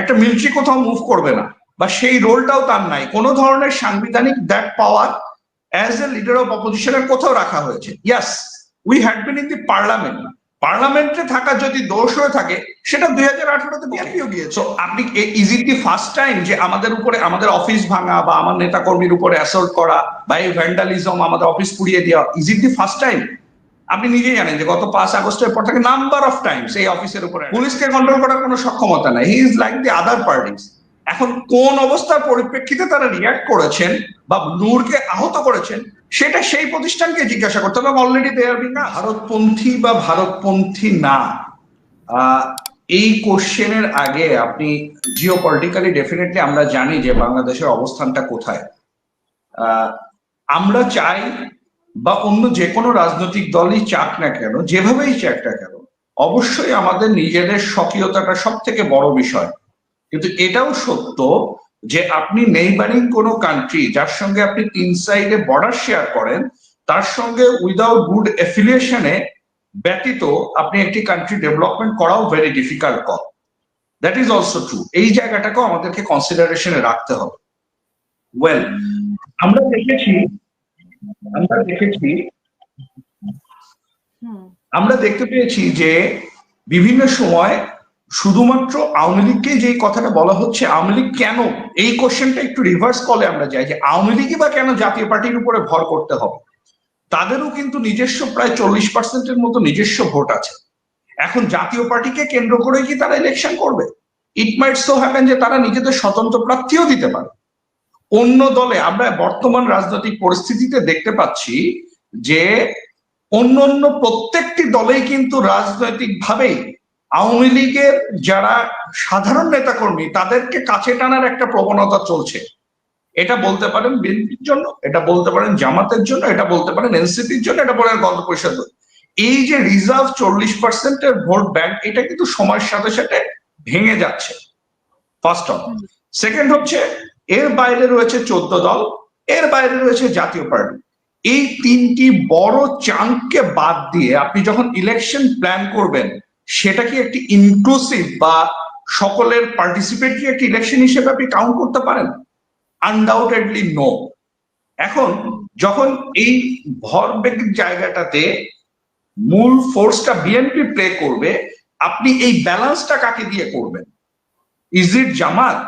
একটা মিলিটারি কোথাও মুভ করবে না, বা সেই রোলটাও তার নাই। কোনো ধরনের সাংবিধানিক that power as a leader of অপোজিশনের কোথাও রাখা হয়েছে। Yes we had been in the parliament পার্লামেন্টে থাকা যদি দোষ হয়ে থাকে, সেটা দুই হাজার আঠারোতে বিএনপিও গিয়েছে। আপনি is it the first time যে আমাদের উপরে, আমাদের অফিস ভাঙা বা আমার নেতা কর্মীর উপরে অ্যাসল্ট করা বা এই ভ্যান্ডালিজম আমাদের অফিস পুড়িয়ে দেওয়া is it the first time আপনি নিজেই জানেন যে গত পাঁচ আগস্টের পর থেকে নাম্বার অফ টাইমস এই অফিসের উপরে পুলিশকে কন্ট্রোল করার কোনো সক্ষমতা নাই। He is like the other parties এখন কোন অবস্থার পরিপ্রেক্ষিতে তারা রিয়াক্ট করেছেন বা নূরকে আহত করেছেন, সেটা সেই প্রতিষ্ঠানকে জিজ্ঞাসা করতে হবে অলরেডি দেয়ার বিং ভারতপন্থী বা ভারতপন্থী না। এই কোশ্চেনের আগে আপনি জিও পলিটিক্যালি ডেফিনেটলি আমরা জানি যে বাংলাদেশের অবস্থানটা কোথায়। আমরা চাই বা অন্য যে কোনো রাজনৈতিক দলই চাক না কেন, যেভাবেই চাক না কেন, অবশ্যই আমাদের নিজেদের স্বকীয়তাটা সব থেকে বড় বিষয়। কিন্তু এটাও সত্য যে আপনি নেইবারিং কোনো কান্ট্রি যার সঙ্গে আপনি তিন সাইডে বর্ডার শেয়ার করেন, তার সঙ্গে উইদাউট গুড এফিলিয়েশনে ব্যতীত আপনি একটি কান্ট্রি ডেভেলপমেন্ট করাও very difficult call that is also true এই জায়গাটাকেও আমাদেরকে কনসিডারেশনে রাখতে হবে। ওয়েল আমরা দেখেছি আমরা দেখেছি, আমরা দেখতে পেয়েছি যে বিভিন্ন সময় শুধুমাত্র আওয়ামী লীগকে যে কথাটা বলা হচ্ছে, আওয়ামী লীগ কেন এই কোশ্চেনটা একটু রিভার্স কলে আমরা যাই যে আওয়ামী লীগই বা কেন জাতীয় পার্টির উপরে ভর করতে হবে? তাদেরও কিন্তু নিজস্ব প্রায় চল্লিশ পার্সেন্টের মতো নিজস্ব ভোট আছে। এখন জাতীয় পার্টিকে কেন্দ্র করে কি তারা ইলেকশন করবে? ইট মাইট সো হ্যাপেন যে তারা নিজেদের স্বতন্ত্র প্রার্থীও দিতে পারে। অন্য দলে আমরা বর্তমান রাজনৈতিক পরিস্থিতিতে দেখতে পাচ্ছি যে অন্য অন্য প্রত্যেকটি দলেই কিন্তু রাজনৈতিক ভাবেই আওয়ামী লীগের যারা সাধারণ নেতাকর্মী তাদেরকে কাছে টানার একটা প্রবণতা চলছে। এটা বলতে পারেন বিএনপির জন্য এটা বলতে পারেন জামাতের জন্য এটা বলতে পারেন এনসিপির জন্য এটা বলেন গণ পরিষদ এই যে রিজার্ভ চল্লিশ পার্সেন্টের ভোট ব্যাংক এটা কিন্তু সময়ের সাথে সাথে ভেঙে যাচ্ছে। ফার্স্ট অফ সেকেন্ড হচ্ছে এর বাইরে রয়েছে চোদ্দ দল, এর বাইরে রয়েছে জাতীয় পার্টি। এই তিনটি বড় চাঙ্ককে বাদ দিয়ে আপনি যখন ইলেকশন প্ল্যান করবেন, সেটা কি একটি ইনক্লুসিভ বা সকলের পার্টিসিপেটরি একটি ইলেকশন হিসেবে আপনি কাউন্ট করতে পারেন? আনডাউটেডলি নো এখন যখন এই ভরবেগের জায়গাটাতে মূল ফোর্সটা বিএনপি প্লে করবে, আপনি এই ব্যালেন্সটা কাকে দিয়ে করবেন? ইজ ইট জামাত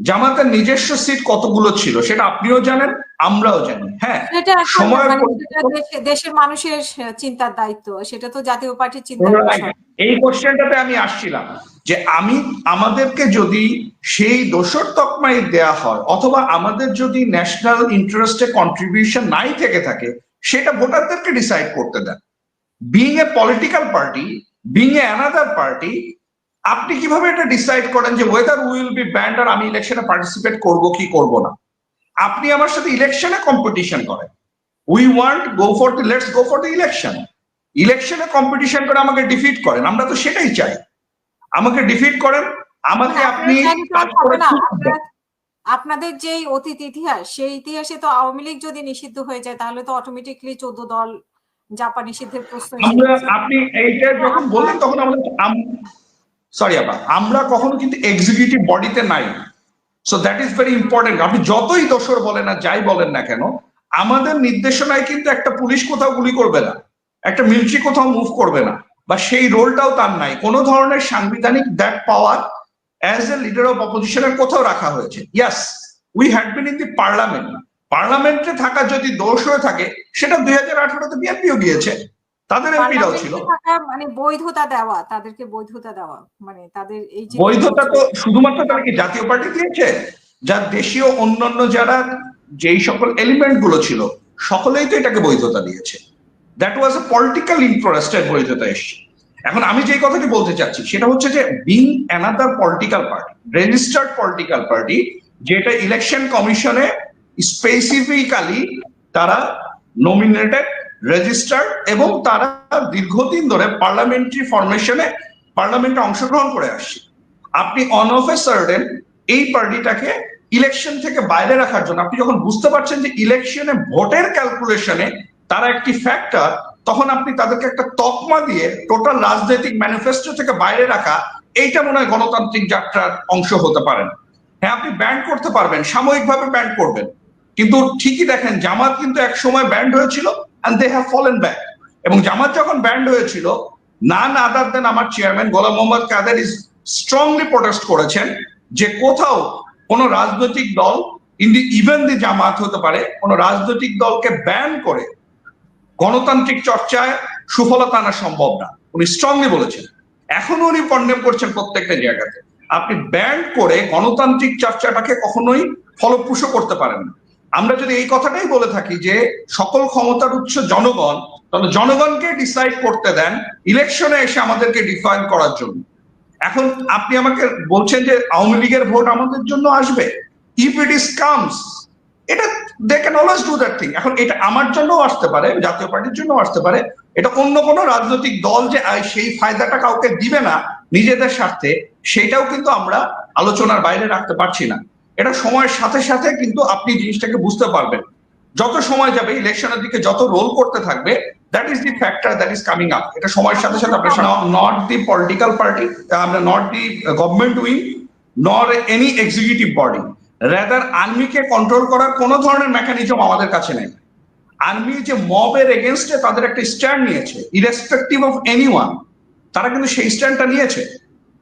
জামাতের নিজস্ব সিট কতগুলো ছিল সেটা আপনিও জানেন আমরাও জানি। হ্যাঁ সময়ের মানে দেশের মানুষের চিন্তার দায়িত্ব সেটা তো জাতীয় পার্টির বিষয়। এই কোশ্চেনটাতে আমি আসছিলাম যে আমি আমাদেরকে যদি সেই দোষর তকমাই দেয়া হয় অথবা আমাদের যদি ন্যাশনাল ইন্টারেস্টে কন্ট্রিবিউশন নাই থেকে থাকে সেটা ভোটারদেরকে ডিসাইড করতে দেন। Being a political party being a another party আপনি কীভাবে এটা ডিসাইড করেন যে ওয়েদার উইল বি ব্যান্ড আর আমি ইলেকশনে পার্টিসিপেট করব কি করব না? আপনি আমার সাথে ইলেকশনে কম্পিটিশন করেন। We want go for the let's go for the election ইলেকশনে কম্পিটিশন করে আমাকে ডিফিট করেন। আমরা তো সেটাই চাই। আমাকে ডিফিট করেন আমাকে আপনি আপনারা চাইলে তো আর কাজ করে হবে না। কি করবেন? আপনারা- আপনাদের যে অতীত ইতিহাস সেই ইতিহাসে তো আওয়ামী লীগ যদি নিষিদ্ধ হয়ে যায় তাহলে তো অটোমেটিকলি চোদ্দ দল জাপান নিষিদ্ধের প্রশ্ন আমরা আপনি এইটা যখন বললেন তখন আমাদের সরি আপা আমরা কখনো কিন্তু এক্সিকিউটিভ বডিতে নাই। So that is very important আপনি যতই দোষর বলেন না যাই বলেন না কেন, আমাদের নির্দেশনায় কিন্তু একটা পুলিশ কোথাও গুলি করবে না। একটা মিলিটারি কোথাও মুভ করবে না। বা সেই রোলটাও তার নাই। কোনো ধরনের সাংবিধানিক that power as a leader of অপোজিশনের কোথাও রাখা হয়েছে। Yes we had been in the parliament পার্লামেন্টে থাকা যদি দোষ হয়ে থাকে, সেটা দুই হাজার আঠারোতে বিএনপিও গিয়েছে। তাদের এমপিরাও ছিল। মানে বৈধতা দেওয়া তাদেরকে বৈধতা দেওয়া মানে তাদের এই যে বৈধতা তো শুধুমাত্র তারা কি জাতীয় পার্টি দিয়েছে? যার দেশীয় অন্যান্য যারা যেই সকল এলিমেন্টগুলো ছিল সকলেই তো এটাকে বৈধতা দিয়েছে। That was a political interested বৈধতা এসছে। এখন আমি যে কথাটি বলতে চাচ্ছি সেটা হচ্ছে যে being another political party registered political party যেটা ইলেকশন কমিশনে স্পেসিফিক্যালি তারা নমিনেটেড রেজিস্টার্ড এবং তারা দীর্ঘদিন ধরে পার্লামেন্টারি ফরমেশনে পার্লামেন্টে অংশগ্রহণ করে আসছে। আপনি অন অফ এ সার্ডেন এই পার্টিটাকে ইলেকশন থেকে বাইরে রাখার জন্য আপনি যখন বুঝতে পারছেন যে ইলেকশনে ভোটের ক্যালকুলেশনে তারা একটি ফ্যাক্টর তখন আপনি তাদেরকে একটা তকমা দিয়ে টোটাল রাজনৈতিক ম্যানিফেস্টো থেকে বাইরে রাখা, এইটা মনে হয় গণতান্ত্রিক যাত্রার অংশ হতে পারেন হ্যাঁ আপনি ব্যান্ড করতে পারবেন, সাময়িকভাবে ব্যান্ড করবেন। কিন্তু ঠিকই দেখেন, জামাত কিন্তু এক সময় ব্যান্ড হয়েছিল। And they have fallen back এবং জামাত যখন ব্যান্ড হয়েছিল নান আদার দেন আমার chairman Golam Mohammad Kader is strongly protest করেছেন যে কোথাও কোন রাজনৈতিক দল ইন দি ইভেন দি জামাত হতে পারে, কোন রাজনৈতিক দলকে ব্যান করে গণতান্ত্রিক চর্চায় সুফলতা আনা সম্ভব না। উনি স্ট্রংলি বলেছেন। এখনও উনি কন্ডেম করছেন প্রত্যেকটা জায়গাতে। আপনি ব্যান করে গণতান্ত্রিক চর্চাটাকে কখনোই ফলপ্রসূ করতে পারেন না। আমরা যদি এই কথাটাই বলে থাকি যে সকল ক্ষমতার উৎস জনগণ, তাহলে জনগণকে ডিসাইড করতে দেন ইলেকশনে এসে আমাদেরকে ডিফাইন করার জন্য। এখন আপনি আমাকে বলছেন যে আওয়ামী লীগের ভোট আমাদের জন্য আসবে। ইফ ইট ইস কামস এটা they can always do that thing এখন এটা আমার জন্যও আসতে পারে, জাতীয় পার্টির জন্য আসতে পারে। এটা অন্য কোনো রাজনৈতিক দল যে সেই ফায়দাটা কাউকে দিবে না নিজেদের স্বার্থে, সেটাও কিন্তু আমরা আলোচনার বাইরে রাখতে পারছি না। এটা সময়ের সাথে সাথে কিন্তু আপনি জিনিসটাকে বুঝতে পারবেন। যত সময় যাবে ইলেকশনের দিকে যত রোল করতে থাকবে that is the factor that is coming up এটা সময়ের সাথে সাথে আপনার নট দি পলিটিক্যাল পার্টি আমরা not the government wing nor any executive body rather আর্মিকে control করার কোনো ধরনের মেকানিজম আমাদের কাছে নেই। আর্মি যে মবের এগেনস্টে তাদের একটা স্ট্যান্ড নিয়েছে ইরেসপেক্টিভ অফ এনি তারা কিন্তু সেই স্ট্যান্ডটা নিয়েছে।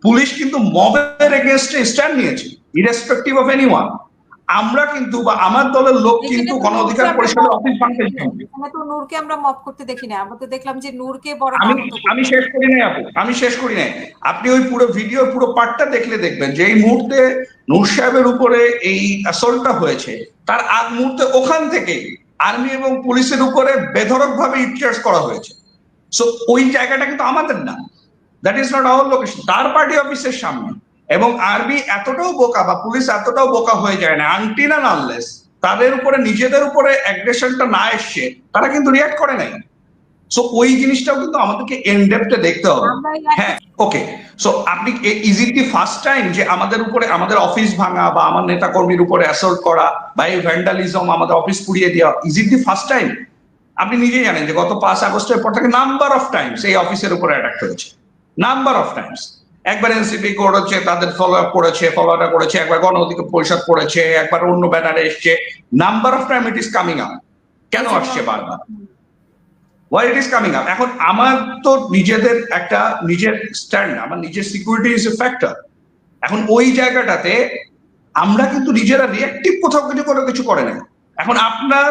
পুলিশ কিন্তু মবের এগেনস্টে স্ট্যান্ড নিয়েছে ইরেসপেক্টিভ অফ এনি আমরা কিন্তু বা আমার দলের লোক কিন্তু গণ অধিকার পরিষদের অফিস ভাঙতে যায়নি। এখানে তো নূরকে আমরা মপ করতে দেখি না আমরা তো দেখলাম যে নূরকে বড় আমি আমি শেষ করি নাই আপু আমি শেষ করি নাই। আপনি ওই পুরো ভিডিও পুরো পার্টটা দেখলে দেখবেন যে এই মুহূর্তে নূর সাহেবের উপরে এই অ্যাসল্টটা হয়েছে। তার আগ মুহূর্তে ওখান থেকে আর্মি এবং পুলিশের উপরে বেধরক ভাবে ইনচার্জ করা হয়েছে। সো ওই জায়গাটা কিন্তু আমাদের না। That is not our location তার পার্টি অফিসের সামনে। এবং আর্মি এতটাও বোকা বা পুলিশ এতটাও বোকা হয়ে যায় না আনটিন অ্যান্ড আনলেস তাদের উপরে নিজেদের উপরে অ্যাগ্রেশনটা না এসছে তারা কিন্তু রিয়াক্ট করে নাই। সো ওই জিনিসটাও কিন্তু আমাদেরকে এনডেপটে দেখতে হবে। হ্যাঁ ওকে সো আপনি is it the first time যে আমাদের উপরে আমাদের অফিস ভাঙা বা আমার নেতা কর্মীর উপরে অ্যাসল্ট করা বা এই ভ্যান্ডালিজম আমাদের অফিস পুড়িয়ে দেওয়া is it the first time আপনি নিজেই জানেন যে গত পাঁচ আগস্টের পর থেকে নাম্বার অফ টাইমস এই অফিসের উপরে অ্যাটাক হয়েছে। নাম্বার অফ টাইমস একবার এনসিপি করেছে তাদের ফলো আপ করেছে ফলো আপ করেছে একবার গণ অধিকার পরিষদ করেছে একবার অন্য ব্যানারে এসছে। Number of time it is coming up কেন আসছে বারবার? Why it is coming up এখন আমার তো নিজেদের একটা নিজের স্ট্যান্ড আমার নিজের সিকিউরিটি ইজ এ ফ্যাক্টর এখন ওই জায়গাটাতে আমরা কিন্তু নিজেরা রিয়েক্টিভ কোথাও কিছু করে কিছু করে না এখন আপনার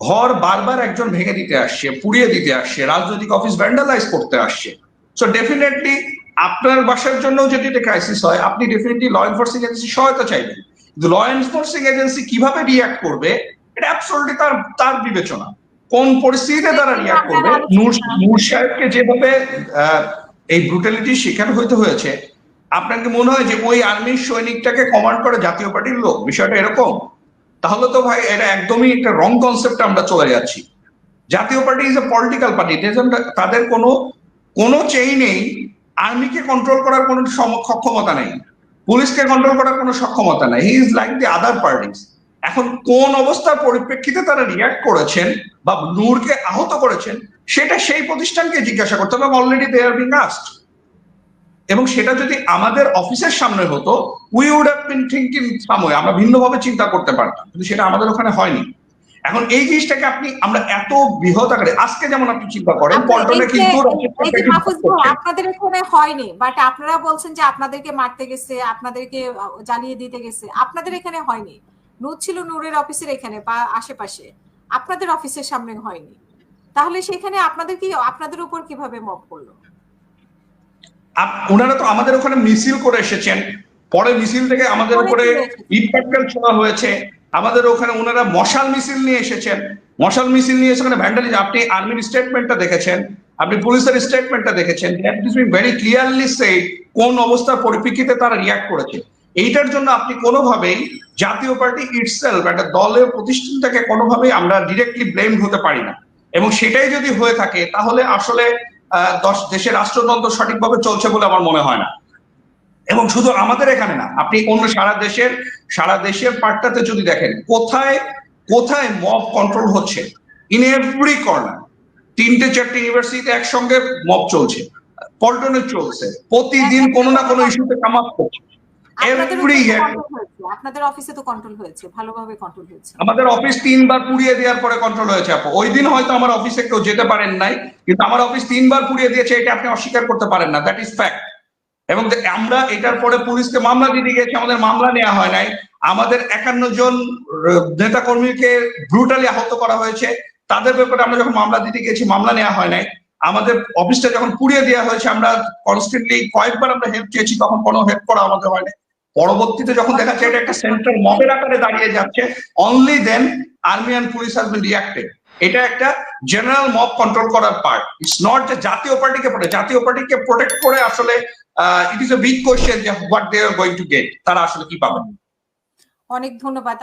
ঘর বারবার একজন ভেঙে দিতে আসছে পুড়িয়ে দিতে আসছে রাজনৈতিক অফিস ভ্যান্ডালাইজ করতে আসছে। সো ডেফিনেটলি আপনার বাসার জন্য যদি এটা ক্রাইসিস হয়, আপনি ডেফিনেটলি ল এনফোর্সিং এজেন্সি সহায়তা চাইবেন। কিন্তু ল এনফোর্সিং এজেন্সি কীভাবে রিয়াক্ট করবে, এটা অ্যাবসোলুটলি তার তার বিবেচনা। কোন পরিস্থিতিতে তারা রিয়াক্ট করবে, নূর নূর সাহেবকে যেভাবে এই ব্রুটালিটির শিকার হইতে হয়েছে আপনার কি মনে হয় যে ওই আর্মির সৈনিকটাকে কমান্ড করে জাতীয় পার্টির লোক? বিষয়টা এরকম? তাহলে তো ভাই, এটা একদমই একটা রং কনসেপ্ট আমরা চলে যাচ্ছি। Jatiya party is a political party তাদের কোনো কোনো চেই নেই আর্মিকে কন্ট্রোল করার কোনো সক্ষমতা নেই। পুলিশকে কন্ট্রোল করার কোনো সক্ষমতা নেই। He is like the other parties এখন কোন অবস্থার পরিপ্রেক্ষিতে তারা রিয়াক্ট করেছেন বা নূরকে আহত করেছেন, সেটা সেই প্রতিষ্ঠানকে জিজ্ঞাসা করতে হবে। Already they are being asked এবং সেটা যদি আমাদের অফিসের সামনে হতো we would have been thinking Samoy আমরা ভিন্নভাবে চিন্তা করতে পারতাম। কিন্তু সেটা আমাদের ওখানে হয়নি। এখন এই জিনিসটাকে আপনি আমরা এত বৃহৎ আকারে আজকে যেমন আপনি চিন্তা করেন পল্টনে কিন্তু আপনাদের এখানে হয়নি বাট আপনারা বলছেন যে আপনাদেরকে মারতে গেছে আপনাদেরকে জ্বালিয়ে দিতে গেছে আপনাদের এখানে হয়নি। নূর ছিল নূরের অফিসের এখানে বা আশেপাশে আপনাদের অফিসের সামনে হয়নি। তাহলে সেখানে আপনাদের কি আপনাদের উপর কীভাবে মপ করল ওনারা তো আমাদের ওখানে মিছিল করে এসেছেন পরে মিছিল থেকে আমাদের পরে উপরে। ইট পাটকেল ছোড়া হয়েছে। আমাদের ওখানে ওনারা মশাল মিছিল নিয়ে এসেছেন। মশাল মিছিল নিয়ে এসে ওখানে ভ্যান্ডালিজম আপনি আর্মির স্টেটমেন্টটা দেখেছেন, আপনি পুলিশের স্টেটমেন্টটা দেখেছেন। ভেরি ক্লিয়ারলি সে কোন অবস্থার পরিপ্রেক্ষিতে তারা রিয়াক্ট করেছে। এইটার জন্য আপনি কোনোভাবেই জাতীয় পার্টি ইটসেলফ একটা দলের প্রতিষ্ঠানটাকে কোনোভাবেই আমরা ডিরেক্টলি ব্লেম হতে পারি না। এবং সেটাই যদি হয়ে থাকে, তাহলে আসলে দেশের রাষ্ট্রতন্ত্র সঠিকভাবে চলছে বলে আমার মনে হয় না। এবং শুধু আমাদের এখানে না আপনি অন্য সারা দেশের সারা দেশের পার্টটাতে যদি দেখেন কোথায় কোথায় মব কন্ট্রোল হচ্ছে? ইন এভরি কর্নার তিনটে চারটে ইউনিভার্সিটিতে একসঙ্গে মব চলছে পল্টনে চলছে প্রতিদিন কোনো না কোনো ইস্যুতে কাম আপ করছে। আপনাদের অফিসে তো কন্ট্রোল হয়েছে ভালোভাবে কন্ট্রোল হয়েছে। আমাদের অফিস তিনবার পুড়িয়ে দেওয়ার পরে কন্ট্রোল হয়েছে আপু। ওই দিন হয়তো আমার অফিসে কেউ যেতে পারেন নাই কিন্তু আমার অফিস তিনবার পুড়িয়ে দিয়েছে এটা আপনি অস্বীকার করতে পারেন না দ্যাট ইজ ফ্যাক্ট এবং আমরা এটার পরে পুলিশকে মামলা দিতে গেছি আমাদের মামলা নেওয়া হয় নাই। আমাদের একান্ন জন নেতা কর্মীকে ব্রুটালি আহত করা হয়েছে। তাদের ব্যাপারে আমরা যখন মামলা দিতে গেছি, মামলা নেওয়া হয় নাই। আমাদের অফিসটা যখন পুড়িয়ে দেওয়া হয়েছে, আমরা কনস্ট্যান্টলি কয়েকবার আমরা হেল্প চেয়েছি, তখন কোনো হেল্প করা আমাদের হয়নি পরবর্তীতে যখন দেখা যাচ্ছে এটা একটা সেন্ট্রাল মবের আকারে দাঁড়িয়ে যাচ্ছে only then army and police has been reacted এটা একটা জেনারেল মব কন্ট্রোল করার পার্ট ইটস নট যে জাতীয় পার্টিকে জাতীয় পার্টিকে প্রোটেক্ট করে আসলে it is a big question যে what they are going to get তারা আসলে কি পাবেন অনেক ধন্যবাদ।